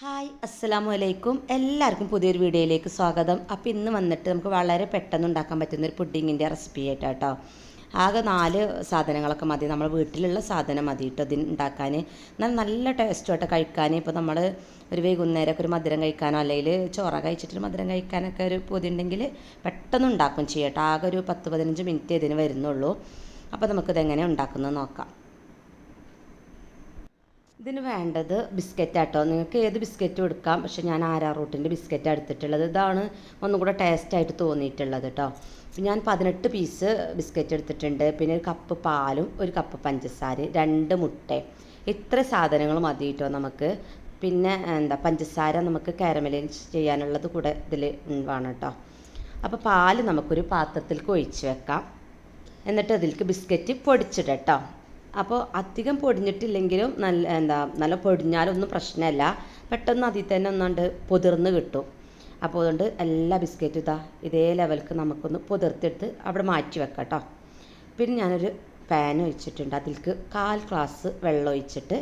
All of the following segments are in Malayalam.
ഹായ് അസ്സലാമു അലൈക്കും എല്ലാവർക്കും പുതിയൊരു വീഡിയോയിലേക്ക് സ്വാഗതം. അപ്പോൾ ഇന്ന് വന്നിട്ട് നമുക്ക് വളരെ പെട്ടെന്ന് ഉണ്ടാക്കാൻ പറ്റുന്ന ഒരു പുഡിങ്ങിന്റെ റെസിപ്പി ആയിട്ടാട്ടോ. ആകെ നാല് സാധനങ്ങളൊക്കെ മതി. നമ്മൾ വീട്ടിലുള്ള സാധനം മതി കേട്ടോ ഇതിന് ഉണ്ടാക്കാൻ എന്നാൽ നല്ല ടേസ്റ്റുമായിട്ട് കഴിക്കാൻ ഇപ്പോൾ നമ്മൾ ഒരു വൈകുന്നേരമൊക്കെ ഒരു മധുരം കഴിക്കാനോ അല്ലെങ്കിൽ ചോറ കഴിച്ചിട്ട് മധുരം കഴിക്കാനൊക്കെ ഒരു പൊതിയുണ്ടെങ്കിൽ പെട്ടെന്ന് ഉണ്ടാക്കും ചെയ്യട്ടോ ആകെ ഒരു പത്ത് പതിനഞ്ച് മിനിറ്റ് ഇതിന് വരുന്നുള്ളൂ. അപ്പോൾ നമുക്കിതെങ്ങനെ ഉണ്ടാക്കുന്നത് നോക്കാം. ഇതിന് വേണ്ടത് ബിസ്ക്കറ്റ് ആട്ടോ നിങ്ങൾക്ക് ഏത് ബിസ്ക്കറ്റും എടുക്കാം? പക്ഷേ ഞാൻ ആരാ റൂട്ടിന്റെ ബിസ്ക്കറ്റ് എടുത്തിട്ടുള്ളത്. ഇതാണ് ഒന്നും കൂടെ ടേസ്റ്റായിട്ട് തോന്നിയിട്ടുള്ളത് കേട്ടോ ഞാൻ പതിനെട്ട് പീസ് ബിസ്ക്കറ്റ് എടുത്തിട്ടുണ്ട്. പിന്നെ ഒരു കപ്പ് പാലും ഒരു കപ്പ് പഞ്ചസാര രണ്ട് മുട്ട. ഇത്ര സാധനങ്ങൾ മതി കേട്ടോ നമുക്ക്. പിന്നെ എന്താ പഞ്ചസാര നമുക്ക് കാരമലൈസ് ചെയ്യാനുള്ളത് കൂടെ ഇതിൽ വേണം കേട്ടോ അപ്പോൾ പാൽ നമുക്കൊരു പാത്രത്തിലേക്ക് ഒഴിച്ച് വെക്കാം. എന്നിട്ട് അതിലേക്ക് ബിസ്ക്കറ്റ് പൊടിച്ചിടട്ടോ അപ്പോൾ അധികം പൊടിഞ്ഞിട്ടില്ലെങ്കിലും നല്ല എന്താ നല്ല പൊടിഞ്ഞാലൊന്നും പ്രശ്നമല്ല പെട്ടെന്ന് അതിൽ തന്നെ ഒന്നാണ്ട് പൊതിർന്ന് കിട്ടും. അപ്പോൾ അതുകൊണ്ട് എല്ലാ ബിസ്ക്കറ്റും ഇതാ ഇതേ ലെവൽക്ക് നമുക്കൊന്ന് പൊതിർത്തെടുത്ത് അവിടെ മാറ്റി വെക്കാം കേട്ടോ പിന്നെ ഞാനൊരു പാൻ ഒഴിച്ചിട്ടുണ്ട്. അതിൽക്ക് കാൽ ഗ്ലാസ് വെള്ളം ഒഴിച്ചിട്ട്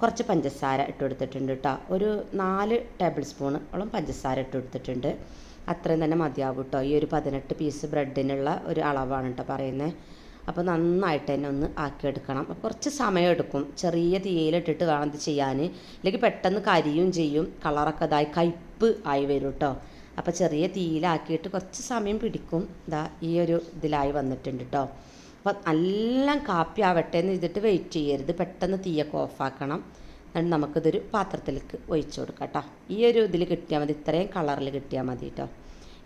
കുറച്ച് പഞ്ചസാര ഇട്ട് കൊടുത്തിട്ടുണ്ട് കേട്ടോ ഒരു നാല് ടേബിൾ സ്പൂണോളം പഞ്ചസാര ഇട്ട് കൊടുത്തിട്ടുണ്ട്. അത്രയും തന്നെ മതിയാവും കേട്ടോ ഈ ഒരു പതിനെട്ട് പീസ് ബ്രെഡിനുള്ള ഒരു അളവാണ് കേട്ടോ പറയുന്നത്. അപ്പോൾ നന്നായിട്ട് തന്നെ ഒന്ന് ആക്കിയെടുക്കണം. കുറച്ച് സമയം എടുക്കും. ചെറിയ തീയിലിട്ടിട്ട് വേണം ഇത് ചെയ്യാൻ. അല്ലെങ്കിൽ പെട്ടെന്ന് കരിയും ചെയ്യും. കളറൊക്കെ ഇതായി കയ്പ്പ് ആയി വരും കേട്ടോ അപ്പോൾ ചെറിയ തീയിലാക്കിയിട്ട് കുറച്ച് സമയം പിടിക്കും. ഇതാ ഈ ഒരു ഇതിലായി വന്നിട്ടുണ്ട് കേട്ടോ അപ്പോൾ എല്ലാം കാപ്പി ആവട്ടെ എന്ന് ഇതിട്ട് വെയിറ്റ് ചെയ്യരുത്. പെട്ടെന്ന് തീയൊക്കെ ഓഫാക്കണം എന്നിട്ട് നമുക്കിതൊരു പാത്രത്തിലേക്ക് ഒഴിച്ചു കൊടുക്കാം കേട്ടോ ഈ ഒരു ഇതിൽ കിട്ടിയാൽ മതി. ഇത്രയും കളറിൽ കിട്ടിയാൽ മതി കേട്ടോ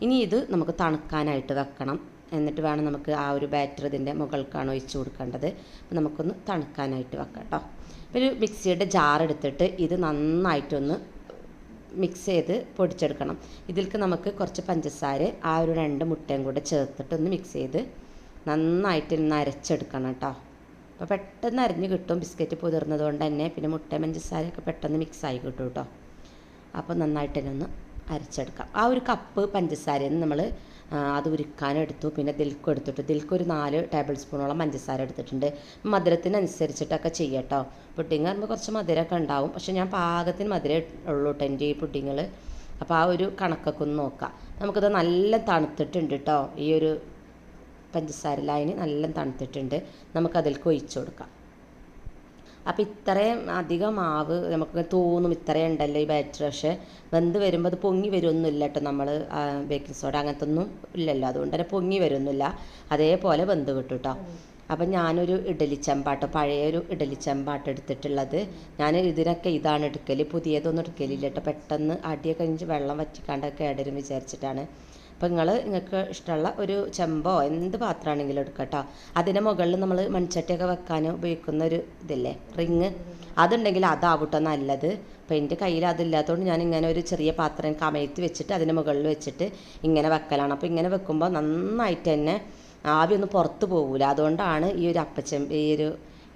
ഇനി ഇത് നമുക്ക് തണുക്കാനായിട്ട് വെക്കണം. എന്നിട്ട് വേണം നമുക്ക് ആ ഒരു ബാറ്റർ ഇതിന്റെ മുകൾക്കാണ് ഒഴിച്ചു കൊടുക്കേണ്ടത്. അപ്പോൾ നമുക്കൊന്ന് തണുക്കാനായിട്ട് വെക്കാം കേട്ടോ ഒരു മിക്സിയുടെ ജാർ എടുത്തിട്ട് ഇത് നന്നായിട്ടൊന്ന് മിക്സ് ചെയ്ത് പൊടിച്ചെടുക്കണം. ഇതിലേക്ക് നമുക്ക് കുറച്ച് പഞ്ചസാര ആ ഒരു രണ്ട് മുട്ടയും കൂടെ ചേർത്തിട്ട് ഒന്ന് മിക്സ് ചെയ്ത് നന്നായിട്ട് ഒന്ന് അരച്ചെടുക്കണം കേട്ടോ അപ്പോൾ പെട്ടെന്ന് അരിഞ്ഞ് കിട്ടും ബിസ്ക്കറ്റ് പുതിർന്നത് കൊണ്ട് തന്നെ. പിന്നെ മുട്ട പഞ്ചസാരയൊക്കെ പെട്ടെന്ന് മിക്സ് ആയി കിട്ടും കേട്ടോ അപ്പോൾ നന്നായിട്ട് ഒന്ന് അരച്ചെടുക്കാം. ആ ഒരു കപ്പ് പഞ്ചസാരയിൽ നമ്മൾ അത് ഉരുക്കാനെടുത്തു. പിന്നെ ദിൽക്ക് എടുത്തിട്ട്. ദിൽക്ക് ഒരു നാല് ടേബിൾ സ്പൂണോളം പഞ്ചസാര എടുത്തിട്ടുണ്ട്. മധുരത്തിനനുസരിച്ചിട്ടൊക്കെ ചെയ്യട്ടോ. പുഡിങ് പറയുമ്പോൾ കുറച്ച് മധുരമൊക്കെ ഉണ്ടാവും. പക്ഷെ ഞാൻ പാകത്തിന് മധുരം ഉള്ളൂ കേട്ടോ എന്റെ ഈ പുഡിങ്ങൾ അപ്പോൾ ആ ഒരു കണക്കൊക്കെ ഒന്ന് നോക്കാം. നമുക്കിത് നല്ല തണുത്തിട്ടുണ്ട് കേട്ടോ ഈ ഒരു പഞ്ചസാര ലൈന് നല്ല തണുത്തിട്ടുണ്ട്. നമുക്കതിലേക്ക് ഒഴിച്ചു കൊടുക്കാം. അപ്പോൾ ഇത്രയും അധികം മാവ് നമുക്ക് തോന്നും ഇത്രയും ഉണ്ടല്ലോ ഈ ബാറ്റർ പക്ഷേ വെന്ത് വരുമ്പോൾ അത് പൊങ്ങി വരുമൊന്നുമില്ല കേട്ടോ നമ്മൾ ബേക്കിംഗ് സോഡ അങ്ങനത്തെ ഒന്നും ഇല്ലല്ലോ. അതുകൊണ്ട് തന്നെ പൊങ്ങി വരുമൊന്നുമില്ല അതേപോലെ വെന്ത് കിട്ടും കേട്ടോ അപ്പം ഞാനൊരു ഇഡലി ചെമ്പാട്ട് പഴയൊരു ഇഡലി ചെമ്പാട്ട് എടുത്തിട്ടുള്ളത്. ഞാൻ ഇതിനൊക്കെ ഇതാണ് എടുക്കൽ പുതിയതൊന്നും എടുക്കലില്ല കേട്ടോ പെട്ടെന്ന് അടിയൊക്കെ കഴിഞ്ഞ് വെള്ളം വറ്റിക്കാണ്ടൊക്കെ ഇടരും വിചാരിച്ചിട്ടാണ്. അപ്പോൾ നിങ്ങൾ നിങ്ങൾക്ക് ഇഷ്ടമുള്ള ഒരു ചെമ്പോ എന്ത് പാത്രമാണെങ്കിലും എടുക്കുക കേട്ടോ അതിന്റെ മുകളിൽ നമ്മൾ മൺചട്ടിയൊക്കെ വെക്കാൻ ഉപയോഗിക്കുന്ന ഒരു ഇതില്ലേ റിങ്. അതുണ്ടെങ്കിൽ അതാവട്ടോ നല്ലത്. അപ്പോൾ എന്റെ കയ്യിൽ അതില്ലാത്തതുകൊണ്ട് ഞാൻ ഇങ്ങനെ ഒരു ചെറിയ പാത്രം കമഴ്ത്തി വെച്ചിട്ട് അതിന്റെ മുകളിൽ വെച്ചിട്ട് ഇങ്ങനെ വെക്കലാണ്. അപ്പോൾ ഇങ്ങനെ വെക്കുമ്പോൾ നന്നായിട്ട് തന്നെ ആവി ഒന്നും പുറത്ത് പോകില്ല അതുകൊണ്ടാണ് ഈ ഒരു അപ്പച്ചെമ്പ് ഈ ഒരു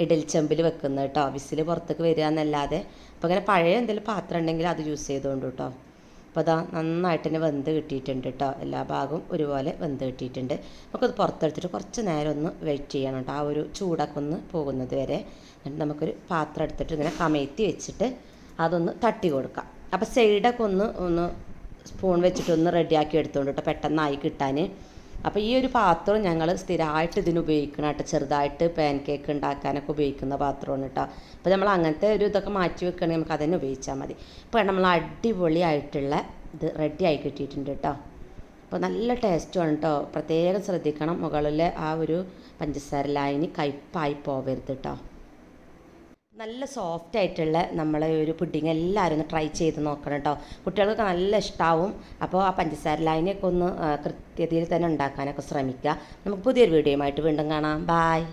ഇഡലിച്ചെമ്പിൽ വെക്കുന്നത് കേട്ടോ വിസിൽ പുറത്തേക്ക് വരിക എന്നല്ലാതെ അപ്പോൾ ഇങ്ങനെ പഴയ എന്തെങ്കിലും പാത്രം ഉണ്ടെങ്കിൽ അത് യൂസ് ചെയ്തുകൊണ്ട് കേട്ടോ അപ്പോൾ അതാ നന്നായിട്ട് തന്നെ വെന്ത് കിട്ടിയിട്ടുണ്ട് കേട്ടോ എല്ലാ ഭാഗവും ഒരുപോലെ വെന്ത് കിട്ടിയിട്ടുണ്ട്. നമുക്കത് പുറത്തെടുത്തിട്ട് കുറച്ച് നേരം ഒന്ന് വെയിറ്റ് ചെയ്യണം കേട്ടോ ആ ഒരു ചൂടൊക്കെ ഒന്ന് പോകുന്നത് വരെ. എന്നിട്ട് നമുക്കൊരു പാത്രം എടുത്തിട്ട് ഇങ്ങനെ കമഴ്ത്തി വെച്ചിട്ട് അതൊന്ന് തട്ടി കൊടുക്കാം. അപ്പോൾ സൈഡൊക്കെ ഒന്ന് ഒന്ന് സ്പൂൺ വെച്ചിട്ട് ഒന്ന് റെഡിയാക്കി എടുത്തോണ്ട് കേട്ടോ പെട്ടെന്നായി കിട്ടാൻ. അപ്പോൾ ഈ ഒരു പാത്രം ഞങ്ങൾ സ്ഥിരമായിട്ട് ഇതിന് ഉപയോഗിക്കണം കേട്ടോ. ചെറുതായിട്ട് പാൻ കേക്ക് ഉണ്ടാക്കാനൊക്കെ ഉപയോഗിക്കുന്ന പാത്രമാണ് കേട്ടോ. അപ്പോൾ നമ്മൾ അങ്ങനത്തെ ഒരു ഇതൊക്കെ മാറ്റി വെക്കുകയാണെങ്കിൽ നമുക്ക് അതന്നെ ഉപയോഗിച്ചാൽ മതി. ഇപ്പോൾ നമ്മൾ അടിപൊളിയായിട്ടുള്ള ഇത് റെഡി ആയി കിട്ടിയിട്ടുണ്ട് കേട്ടോ. അപ്പോൾ നല്ല ടേസ്റ്റുമാണ് കേട്ടോ. പ്രത്യേകം ശ്രദ്ധിക്കണം. മുകളിലെ ആ ഒരു പഞ്ചസാര ലായനി കയ്പായി പോവരുത് കേട്ടോ. നല്ല സോഫ്റ്റ് ആയിട്ടുള്ള നമ്മളെ ഒരു പുഡിങ് എല്ലാവരും ഒന്ന് ട്രൈ ചെയ്ത് നോക്കണം കേട്ടോ കുട്ടികൾക്ക് നല്ല ഇഷ്ടമാവും അപ്പോൾ ആ പഞ്ചസാര ലൈനൊക്കെ ഒന്ന് കൃത്യതയിൽ തന്നെ ഉണ്ടാക്കാനൊക്കെ ശ്രമിക്കുക. നമുക്ക് പുതിയൊരു വീഡിയോയുമായിട്ട് വീണ്ടും കാണാം. ബായ്